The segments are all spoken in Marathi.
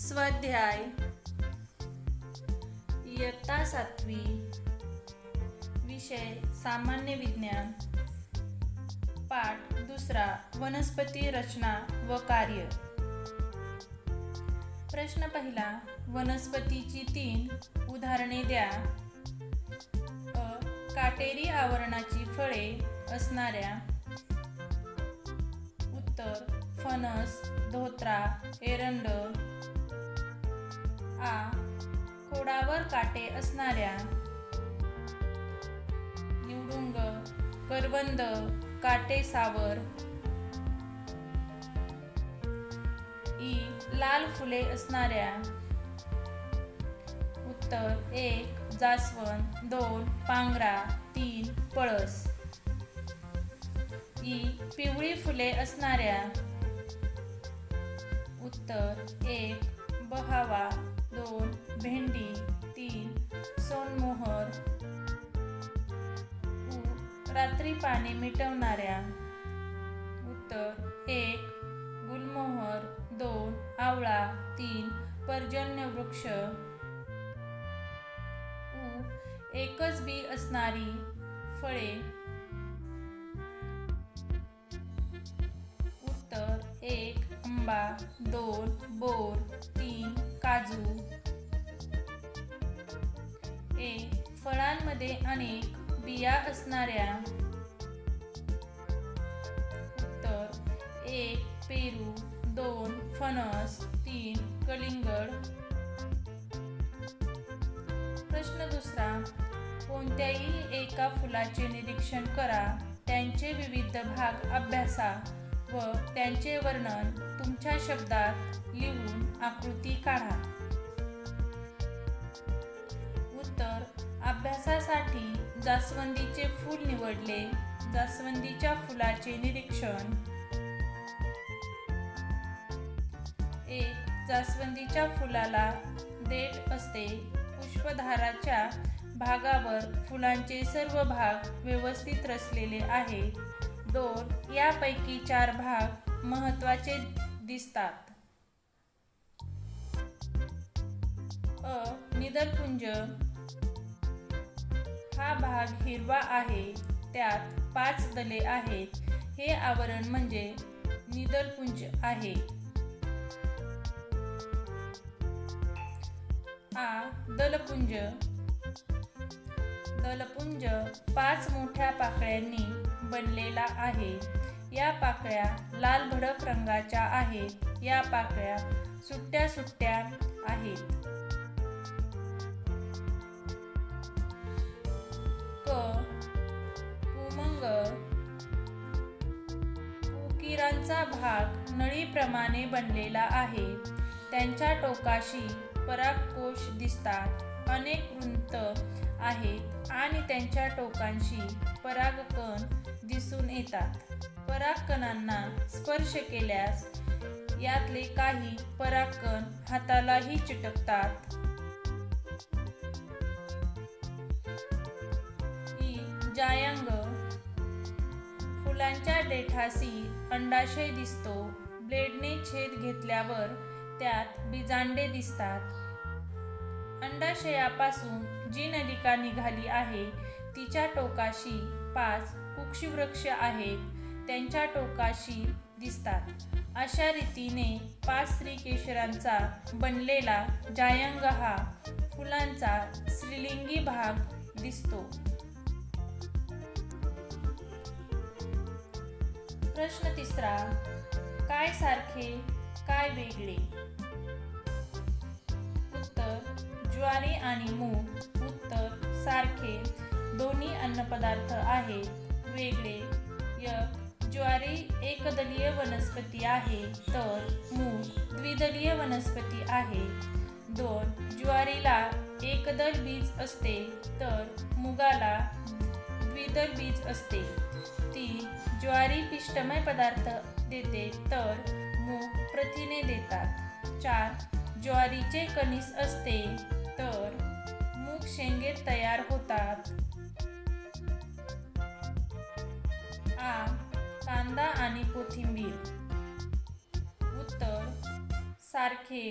स्वाध्याय. इयत्ता सातवी. विषय सामान्य विज्ञान. पाठ दुसरा वनस्पती रचना व कार्य. प्रश्न पहिला वनस्पतीची तीन उदाहरणे द्या. अ काटेरी आवरणाची फळे असणाऱ्या. उत्तर फणस धोत्रा एरंड. आ खोडावर काटे असणाऱ्या निवडुंग करवंद काटे सावर ई लाल फुले असणाऱ्या उत्तर एक जास्वंद दोन पांगरा तीन पळस ई पिवळी फुले असणाऱ्या उत्तर एक बहावा दोन भेंडी तीन सोनमोहर. रात्री पाणी मिटवणाऱ्या. उत्तर एक गुलमोहर. दोन आवळा. तीन पर्जन्य वृक्ष. उ एकच बी असणारी फळे. उत्तर एक आंबा. दोन बोर. तीन काजू. ए फळांमध्ये अनेक बिया असणाऱ्या. उत्तर एक पेरू दोन फणस तीन कलिंगड. प्रश्न दुसरा कोणत्याही एका फुलाचे निरीक्षण करा. त्यांचे विविध भाग अभ्यासा व त्यांचे वर्णन तुमच्या शब्दात लिहून आकृती काढा. उत्तर अभ्यासासाठी जास्वंदीचे फूल निवडले. जास्वंदीच्या फुलाचे निरीक्षण. एक जास्वंदीच्या फुलाला देठ असते. पुष्पधाराच्या भागावर फुलांचे सर्व भाग व्यवस्थित रचलेले आहे दोन यापैकी चार भाग महत्त्वाचे दिसतात. अ निदलपुंज हा भाग हिरवा आहे त्यात पाच दले आहेत. हे आवरण म्हणजे निदलपुंज आहे. आ दलपुंज. दलपुंज पाच मोठ्या पाकळ्यांनी बनलेला आहे. या पाकळ्या लाल भडक रंगाच्या आहेत. या पाकळ्या सुट्ट्या सुट्ट्या आहेत. उकिरांचा भाग नळीप्रमाणे बनलेला आहे. त्यांच्या टोकाशी परागकोश दिसतात. अनेक वृंत आहेत आणि त्यांच्या टोकांशी परागकण दिसून येतात. परागकणांना स्पर्श केल्यास यातले काही परागकण हातालाही चिटकतात. ई जायांग फुलांच्या देठाशी अंडाशय दिसतो. ब्लेडने छेद घेतल्यावर त्यात बीजांडे दिसतात. अंडाशयापासून जी नलिका निघाली आहे तिच्या टोकाशी पाच कुक्षवृक्ष आहेत. त्यांच्या टोकाशी दिसतात. अशा रीतीने पाच श्रीकेशरांचा बनलेला जायंग हा फुलांचा स्त्रीलिंगी भाग दिसतो. प्रश्न तिसरा काय सारखे काय वेगळे? उत्तर ज्वारी आणि मूग. उत्तर सारखे. दोन्ही अन्नपदार्थ आहेत वेगळे. यक ज्वारी एकदलीय वनस्पती आहे. तर मूग द्विदलीय वनस्पती आहे. दोन ज्वारीला एकदल बीज असते. तर मुगाला द्विदल बीज असते ती ज्वारी पिष्टमय पदार्थ देते तर मूग प्रथिने देतात. चार ज्वारीचे कणीस असते तर मूग शेंगे तयार होतात. आ कांदा आणि कोथिंबीर. उत्तर सारखे.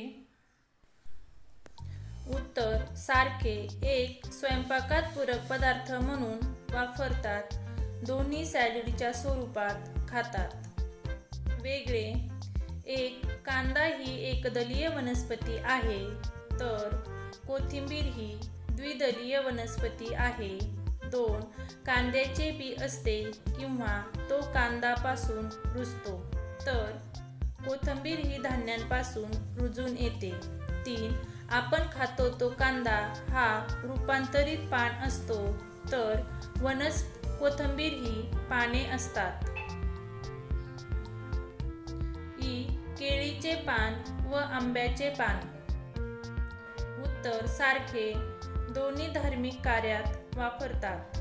उत्तर सारखे एक स्वयंपाकात पूरक पदार्थ म्हणून वापरतात. दोन्ही सॅलडच्या स्वरूपात खातात. वेगळे. एक कांदा ही एकदलीय वनस्पती आहे. तर कोथिंबीर ही द्विदलीय वनस्पती आहे. दोन कांद्याचे बी असते किंवा तो कांदापासून रुजतो. तर कोथिंबीर ही धान्यांपासून रुजून येते. तीन आपण खातो तो कांदा हा रूपांतरित पान असतो. तर वनस कोथिंबीर ही पाने असतात. ई केळीचे पान व आंब्याचे पान. उत्तर सारखे दोन्ही धार्मिक कार्यात वापरतात.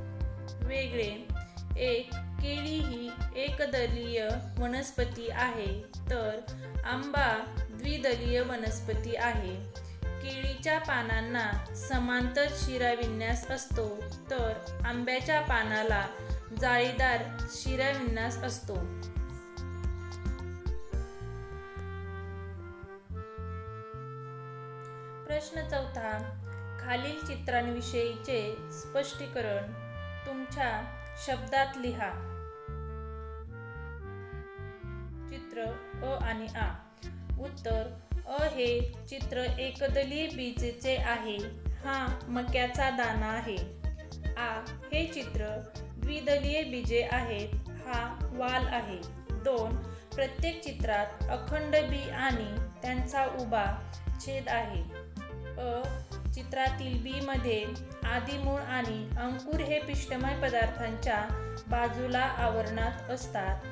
वेगळे एक केळी ही एकदलीय वनस्पती आहे तर आंबा द्विदलीय वनस्पती आहे. केळीच्या पानांना समांतर शिरा विन्यास असतो तर आंब्याच्या पानाला जाळीदार शिरा विन्यास असतो. प्रश्न चौथा खालील चित्रांविषयीचे स्पष्टीकरण तुमच्या शब्दात लिहा. चित्र अ आणि आ. उत्तर अ हे चित्र एकदलीय बीजेचे आहे. हा मक्याचा दाना आहे. आ हे चित्र द्विदलीय बीजे आहेत. हा वाल आहे. दोन प्रत्येक चित्रात अखंड बी आणि त्यांचा उभा छेद आहे. अ चित्रातील बी मध्ये आदिमूळ आणि अंकुर हे पिष्टमय पदार्थांच्या बाजूला आवरणात असतात.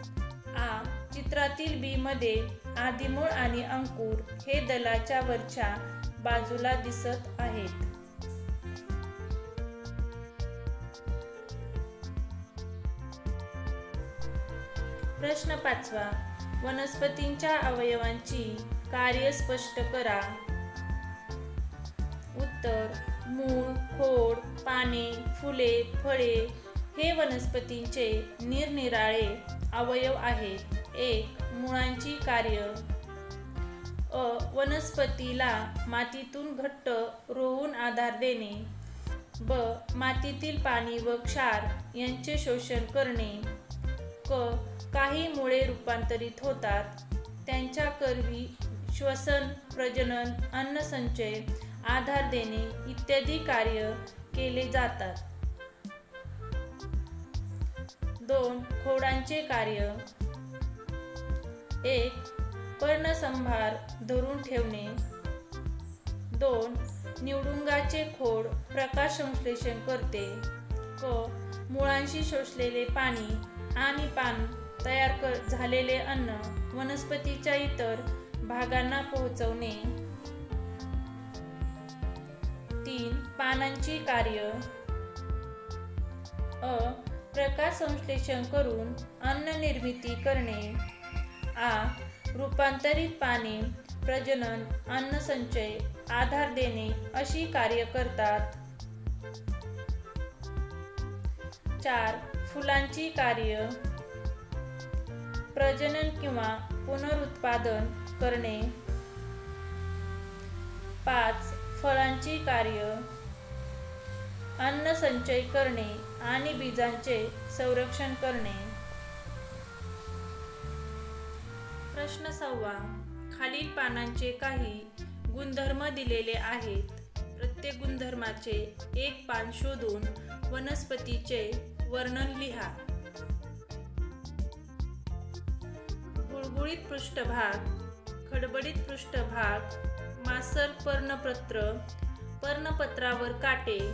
आ चित्रातील बी मध्ये आदिमूळ आणि अंकुर हे दलाच्या वरच्या बाजूला दिसत आहेत. प्रश्न पाचवा. वनस्पतींच्या अवयवांची कार्य स्पष्ट करा. उत्तर. मूळ खोड पाने फुले फळे हे वनस्पतींचे निरनिराळे अवयव आहेत. एक मुळांची कार्य. अ वनस्पतीला मातीतून घट्ट रोवून आधार देणे. ब मातीतील पाणी व क्षार यांचे शोषण करणे. क काही मुळे रूपांतरित होतात. त्यांच्या करवी श्वसन प्रजनन अन्नसंचय आधार देणे इत्यादी कार्य केले जातात. दोन खोडांचे कार्य. एक पर्णसंभार धरून ठेवणे. दोन निवडुंगाचे खोड प्रकाश संश्लेषण करते. क मुळांशी शोषलेले पाणी आणि पान तयार कर झालेले अन्न वनस्पतीच्या इतर भागांना पोहोचवणे. तीन पानांची कार्य. अ प्रकाश संश्लेषण करून अन्न निर्मिती करणे. आ रूपांतरित पाने प्रजनन अन्नसंचय आधार देणे अशी कार्य करतात. चार फुलांची कार्य. प्रजनन किंवा पुनरुत्पादन करणे. पाच फळांची कार्य. अन्न संचय करणे आणि बीजांचे संरक्षण करणे. प्रश्न सहावा खालील पानांचे काही गुणधर्म दिलेले आहेत. प्रत्येक गुणधर्माचे एक पान शोधून वनस्पतीचे वर्णन लिहा. गुळगुळीत पृष्ठभाग खडबडीत पृष्ठभाग मासर पर्णपत्र पर्णपत्रावर काटे.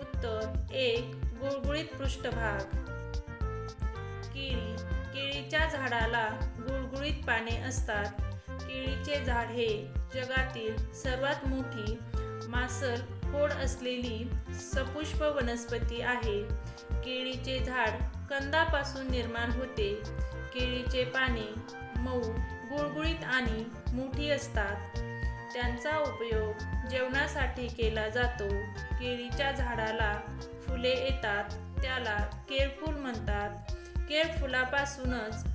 उत्तर एक गुळगुळीत पृष्ठभाग. या झाडाला गुळगुळीत पाने असतात. केळीचे झाड हे जगातील सर्वात मोठी मासल खोड असलेली सपुष्प वनस्पती आहे. केळीचे झाड कंदापासून निर्माण होते. केळीचे पाने मऊ गुळगुळीत आणि मोठी असतात. त्यांचा उपयोग जेवणासाठी केला जातो. केळीच्या झाडाला फुले येतात त्याला केळफूल म्हणतात. केळफुलापासूनच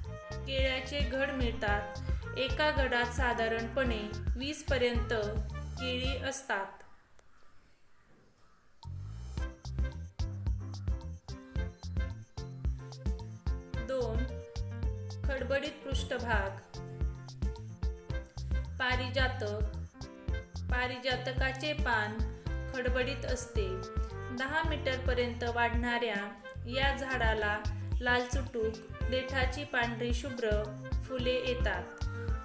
केळ्याचे घड मिळतात. एका गडात साधारणपणे वीस पर्यंत केळी असतात. दोन खडबडीत पृष्ठभाग. पारिजातक. पारिजातकाचे पान खडबडीत असते. दहा मीटर पर्यंत वाढणाऱ्या या झाडाला लालचुटूक देठाची पांढरी शुभ्र फुले येतात.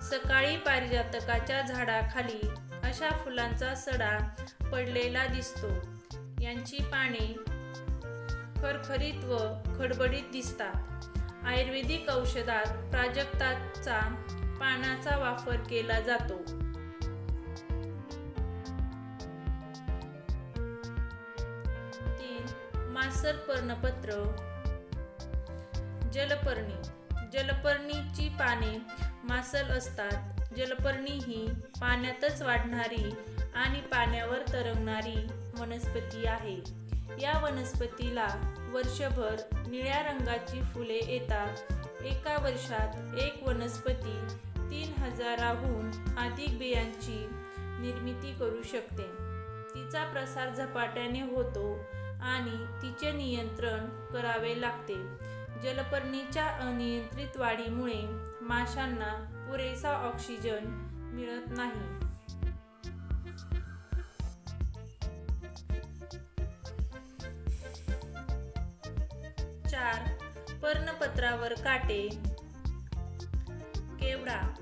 सकाळी पारिजातकाच्या झाडाखाली अशा फुलांचा सडा पडलेला दिसतो. यांची पाने खरखरीत व खडबडीत दिसतात. आयुर्वेदिक औषधात प्राजक्ताचा पानाचा वापर केला जातो. तीन मासर पर्णपत्र जलपर्णी. जलपर्णीची पाने मासल असतात. जलपर्णी ही पाण्यातच वाढणारी आणि पाण्यावर तरंगणारी वनस्पती आहे. या वनस्पतीला वर्षभर निळ्या रंगाची फुले येतात. एका वर्षात एक वनस्पती तीन हजाराहून अधिक बियांची निर्मिती करू शकते. तिचा प्रसार झपाट्याने होतो आणि तिचे नियंत्रण करावे लागते. जलपर्णीच्या अनियंत्रित वाढीमुळे माशांना पुरेसा ऑक्सिजन मिळत नाही. चार पर्णपत्रावर काटे. केवडा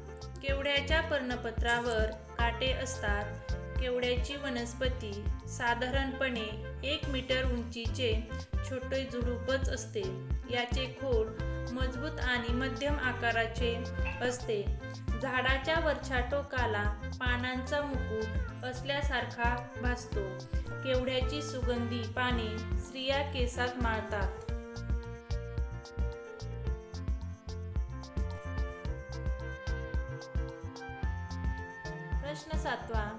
केवड्याच्या पर्णपत्रावर काटे असतात? केवड्याची वनस्पती? साधारणपणे एक मीटर उंचीचे छोटे झुडूपच असते. याचे खोड मजबूत आणि मध्यम आकाराचे असते. झाडाच्या वरच्या टोकाला पानांचा मुकुट असल्यासारखा भासतो. केवड्याची सुगंधी पाने स्त्रिया केसात माळतात. प्रश्न सातवा.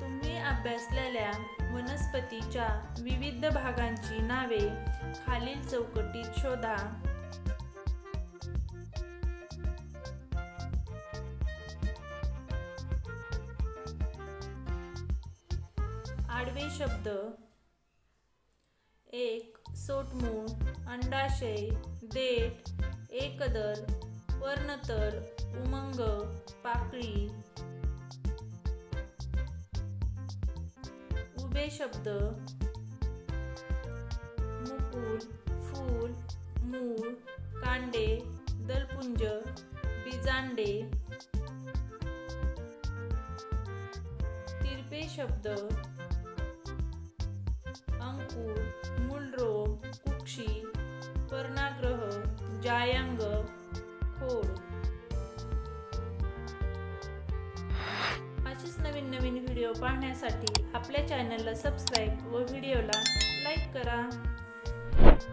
तुम्ही अभ्यासलेल्या वनस्पतीच्या विविध भागांची नावे खालील चौकटीत शोधा. आडवे शब्द. एक सोटमूळ अंडाशय देठ एकदल पर्णतल उमंग पाकळी. उभे शब्द. मुकुल फूल मूळ कांडे दलपुंज बिजांडे. तिरपे शब्द. अंकुर मूलरोग कुक्षी पर्णाग्रह जायांग खोड. अशीच नवीन नवीन व्हिडिओ पाहण्यासाठी आपल्या चॅनलला सबस्क्राईब व व्हिडिओला लाईक करा.